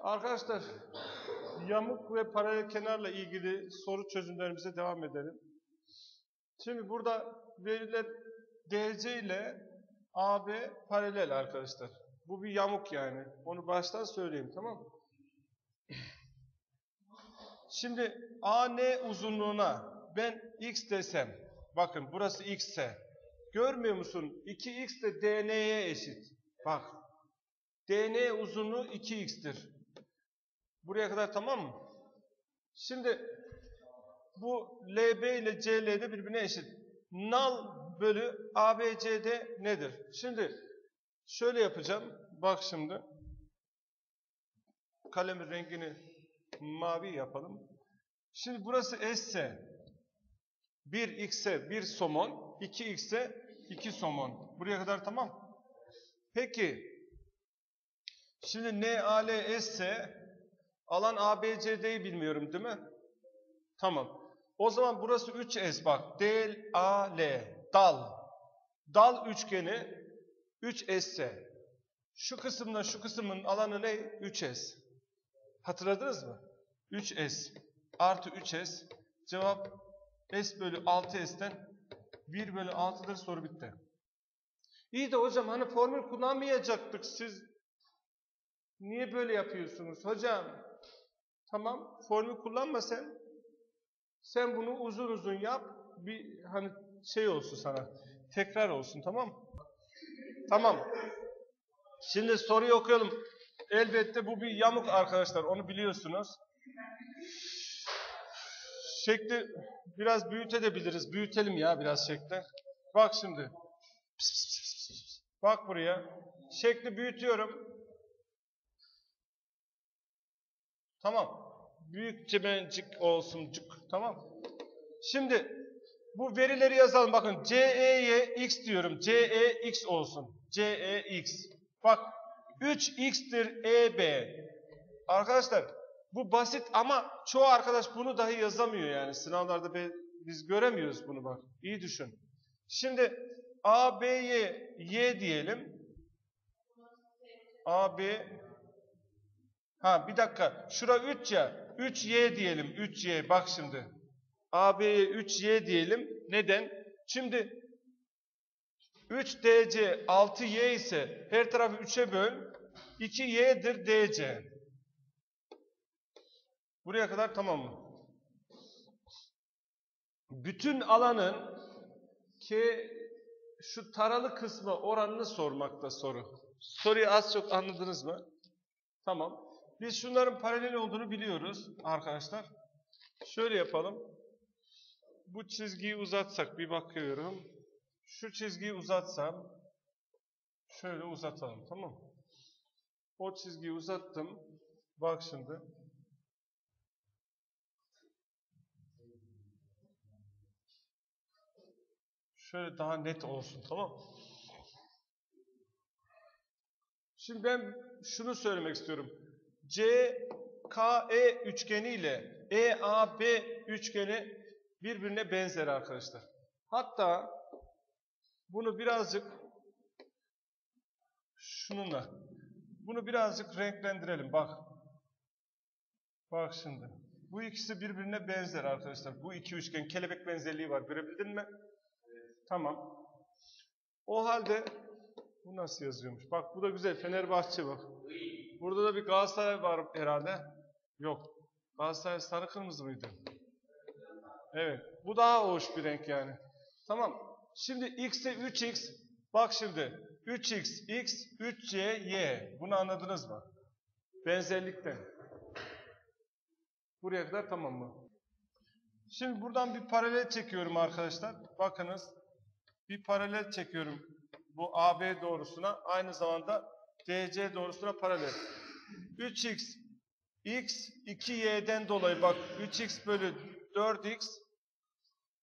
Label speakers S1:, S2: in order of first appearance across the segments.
S1: Arkadaşlar yamuk ve paralel kenarla ilgili soru çözümlerimize devam edelim. Şimdi burada veriler DC ile AB paralel arkadaşlar. Bu bir yamuk yani. Onu baştan söyleyeyim tamam mı? Şimdi AN uzunluğuna ben x desem, bakın burası x ise, görmüyor musun? 2x de DN'ye eşit. Bak, DN uzunluğu 2x'tir. Buraya kadar tamam mı? Şimdi bu LB ile CL de birbirine eşit. Nal bölü ABCD nedir? Şimdi şöyle yapacağım. Bak şimdi. Kalemin rengini mavi yapalım. Şimdi burası S ise 1x'e 1 somon, 2x'e 2 somon. Buraya kadar tamam. Peki şimdi NAL S ise alan ABCD'yi bilmiyorum değil mi? Tamam. O zaman burası 3S bak. DAL dal. Dal üçgeni 3S ise şu kısımla şu kısmın alanı ne? 3S. Hatırladınız mı? 3S artı 3S cevap S bölü 6S'ten 1 bölü 6'dır soru bitti. İyi de hocam hani formül kullanmayacaktık siz niye böyle yapıyorsunuz hocam? Tamam formül kullanma sen. Sen bunu uzun uzun yap. Bir hani şey olsun sana. Tekrar olsun tamam? Tamam. Şimdi soruyu okuyalım. Elbette bu bir yamuk arkadaşlar. Onu biliyorsunuz. Şekli biraz büyütebiliriz. Büyütelim ya biraz şekli. Bak şimdi. Bak buraya. Şekli büyütüyorum. Tamam. Büyükçe bencik olsun. Cık. Tamam. Şimdi bu verileri yazalım. Bakın CE'ye x diyorum. CE x olsun. CE x. Bak 3x'tir EB. Arkadaşlar bu basit ama çoğu arkadaş bunu dahi yazamıyor yani. Sınavlarda biz göremiyoruz bunu bak. İyi düşün. Şimdi AB'ye y diyelim. AB Ha bir dakika. Şura 3 ya. 3y diyelim. 3y. Bak şimdi. AB'ye 3y diyelim. Neden? Şimdi 3DC 6y ise her tarafı 3'e böl. 2y'dir DC. Buraya kadar tamam mı? Bütün alanın ki şu taralı kısmı oranını sormakta soru. Soruyu az çok anladınız mı? Tamam. Biz şunların paralel olduğunu biliyoruz arkadaşlar. Şöyle yapalım. Bu çizgiyi uzatsak bir bakıyorum. Şu çizgiyi uzatsam şöyle uzatalım tamam mı? O çizgiyi uzattım. Bak şimdi. Şöyle daha net olsun tamam mı? Şimdi ben şunu söylemek istiyorum. CKE üçgeni ile EAB üçgeni birbirine benzer arkadaşlar. Hatta bunu birazcık şununla bunu birazcık renklendirelim bak. Bak şimdi. Bu ikisi birbirine benzer arkadaşlar. Bu iki üçgen kelebek benzerliği var. Görebildin mi? Tamam. O halde bu nasıl yazıyormuş? Bak bu da güzel. Fenerbahçe bak. Burada da bir Galatasaray var herhalde. Yok. Galatasaray sarı kırmızı mıydı? Evet. Bu daha hoş bir renk yani. Tamam. Şimdi x'e 3x. Bak şimdi. 3x, x, 3c, y. Bunu anladınız mı? Benzerlikten. Buraya kadar tamam mı? Şimdi buradan bir paralel çekiyorum arkadaşlar. Bakınız. Bir paralel çekiyorum bu AB doğrusuna. Aynı zamanda DC doğrusuna paralel. 3x, x, 2y'den dolayı bak 3x bölü 4x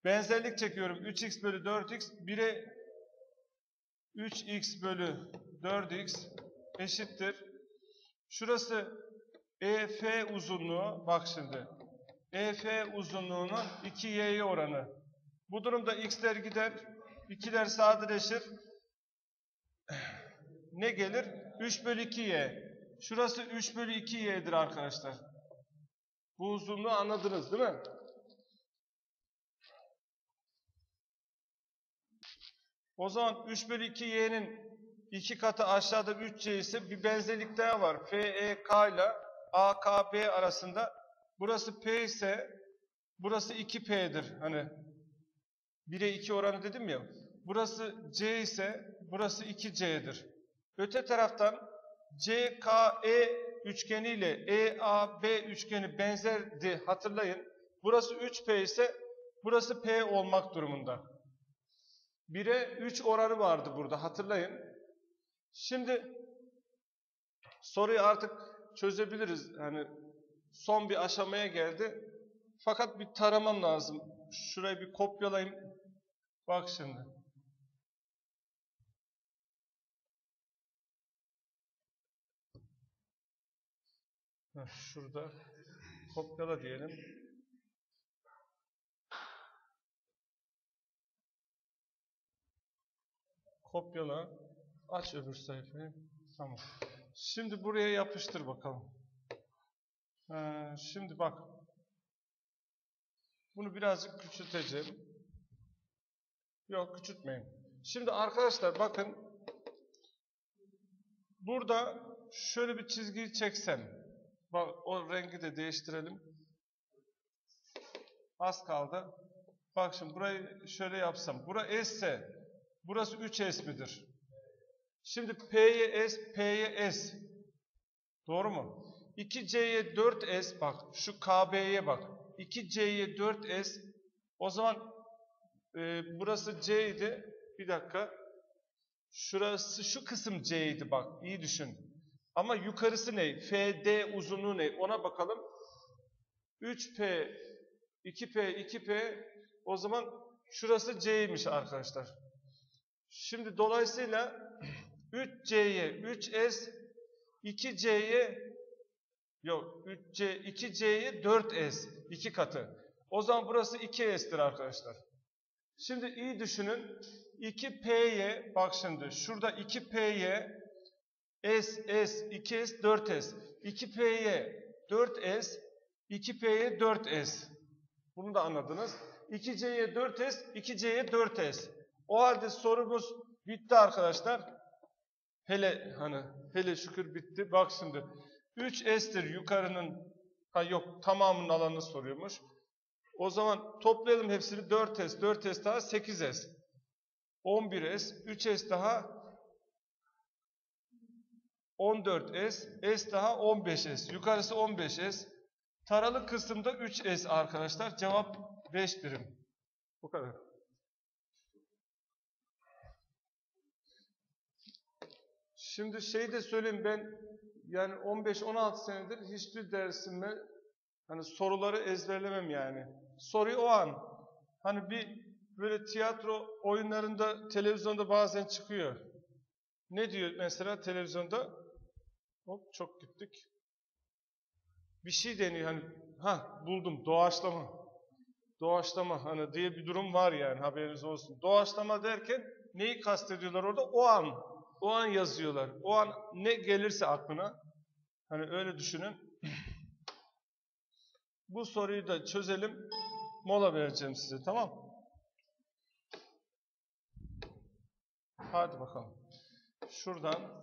S1: benzerlik çekiyorum. 3x bölü 4x 1'e 3x bölü 4x eşittir. Şurası EF uzunluğu bak şimdi. EF uzunluğunun 2y'ye oranı. Bu durumda x'ler gider. 2'ler sadeleşir. Ne gelir? 3 bölü 2y. Şurası 3 bölü 2 y'dir arkadaşlar. Bu uzunluğu anladınız değil mi? O zaman 3 bölü 2 y'nin 2 katı aşağıda 3c ise bir benzerlik daha var. FEK ile AKB arasında. Burası P ise burası 2P'dir. Hani 1'e 2 oranı dedim ya. Burası C ise burası 2C'dir. Öte taraftan CKE üçgeni ile EAB üçgeni benzerdi hatırlayın. Burası 3P ise burası P olmak durumunda. 1'e 3 oranı vardı burada hatırlayın. Şimdi soruyu artık çözebiliriz. Hani son bir aşamaya geldi. Fakat bir taramam lazım. Şurayı bir kopyalayayım. Bak şimdi. Şurada kopyala diyelim. Kopyala. Aç öbür sayfayı. Tamam. Şimdi buraya yapıştır bakalım. Ee, şimdi bak. Bunu birazcık küçülteceğim. Yok küçültmeyin. Şimdi arkadaşlar bakın. Burada şöyle bir çizgiyi çeksem. Bak o rengi de değiştirelim. Az kaldı. Bak şimdi burayı şöyle yapsam. Bura S ise burası 3S midir? Şimdi P'ye S, P'ye S. Doğru mu? 2C'ye 4S bak. Şu KB'ye bak. 2C'ye 4S. O zaman e, burası C idi. Bir dakika. Şurası şu kısım C idi bak. İyi düşün. Ama yukarısı ne? FD uzunluğu ne? Ona bakalım. 3P, 2P, 2P. O zaman şurası C'ymiş arkadaşlar. Şimdi dolayısıyla 3C'ye 3S, 2C'ye yok 3C, 2C'ye 4S. 2 katı. O zaman burası 2S'tir arkadaşlar. Şimdi iyi düşünün. 2P'ye bak şimdi şurada 2P'ye S, S, 2S, 4S. 2P'ye 4S, 2P'ye 4S. Bunu da anladınız. 2C'ye 4S, 2C'ye 4S. O halde sorumuz bitti arkadaşlar. Hele hani hele şükür bitti. Bak şimdi 3S'tir yukarının ha yok tamamının alanını soruyormuş. O zaman toplayalım hepsini 4S, 4S daha 8S. 11S, 3S daha 14S, S daha 15S. Yukarısı 15S. Taralı kısımda 3S arkadaşlar. Cevap 5 birim. Bu kadar. Şimdi şey de söyleyeyim ben yani 15-16 senedir hiçbir dersime hani soruları ezberlemem yani. Soruyu o an hani bir böyle tiyatro oyunlarında televizyonda bazen çıkıyor. Ne diyor mesela televizyonda? Hop çok gittik. Bir şey deniyor hani ha buldum doğaçlama. Doğaçlama hani diye bir durum var yani haberiniz olsun. Doğaçlama derken neyi kastediyorlar orada? O an. O an yazıyorlar. O an ne gelirse aklına. Hani öyle düşünün. Bu soruyu da çözelim. Mola vereceğim size tamam Hadi bakalım. Şuradan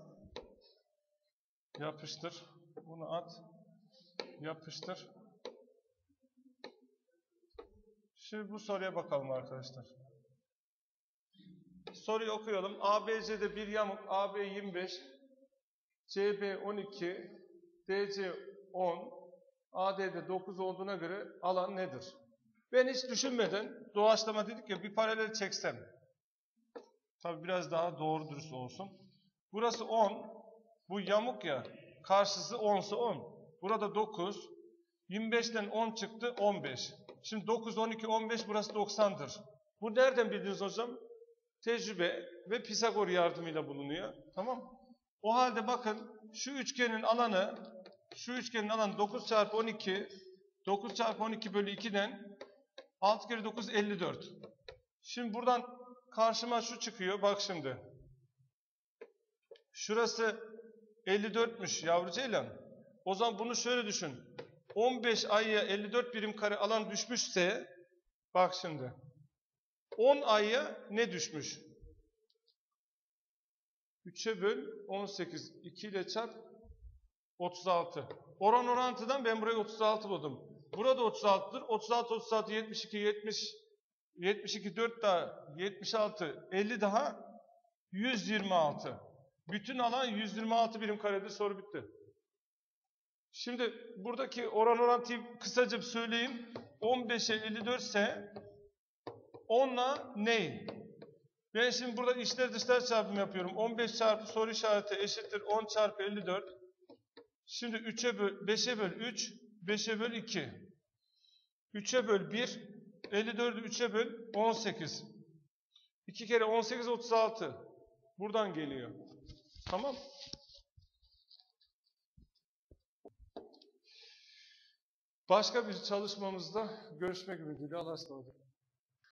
S1: yapıştır. Bunu at. Yapıştır. Şimdi bu soruya bakalım arkadaşlar. Soruyu okuyalım. ABC'de bir yamuk AB 25, CB 12, DC 10, AD'de 9 olduğuna göre alan nedir? Ben hiç düşünmeden doğaçlama dedik ya bir paralel çeksem. Tabi biraz daha doğru dürüst olsun. Burası 10. Bu yamuk ya. Karşısı 10 ise 10. Burada 9. 25'ten 10 çıktı 15. Şimdi 9, 12, 15 burası 90'dır. Bu nereden bildiniz hocam? Tecrübe ve Pisagor yardımıyla bulunuyor. Tamam O halde bakın şu üçgenin alanı şu üçgenin alanı 9 çarpı 12 9 çarpı 12 bölü 2'den 6 kere 9 54. Şimdi buradan karşıma şu çıkıyor. Bak şimdi. Şurası 54'müş yavru ceylan. O zaman bunu şöyle düşün. 15 ayya 54 birim kare alan düşmüşse bak şimdi 10 ayya ne düşmüş? 3'e böl 18. 2 ile çarp 36. Oran orantıdan ben buraya 36 buldum. Burada 36'dır. 36, 36, 72, 70, 72, 4 daha 76, 50 daha 126. Bütün alan 126 birim karedir. Soru bitti. Şimdi buradaki oran orantıyı kısaca bir söyleyeyim. 15'e 54 ise 10'la ne? Ben şimdi burada içler dışlar çarpımı yapıyorum. 15 çarpı soru işareti eşittir 10 çarpı 54. Şimdi 3'e böl, 5'e böl 3, 5'e böl 2. 3'e böl 1, 54'ü 3'e böl 18. 2 kere 18, 36. Buradan geliyor. Tamam. Başka bir çalışmamızda görüşmek ümidiyle Allah'a ısmarladık.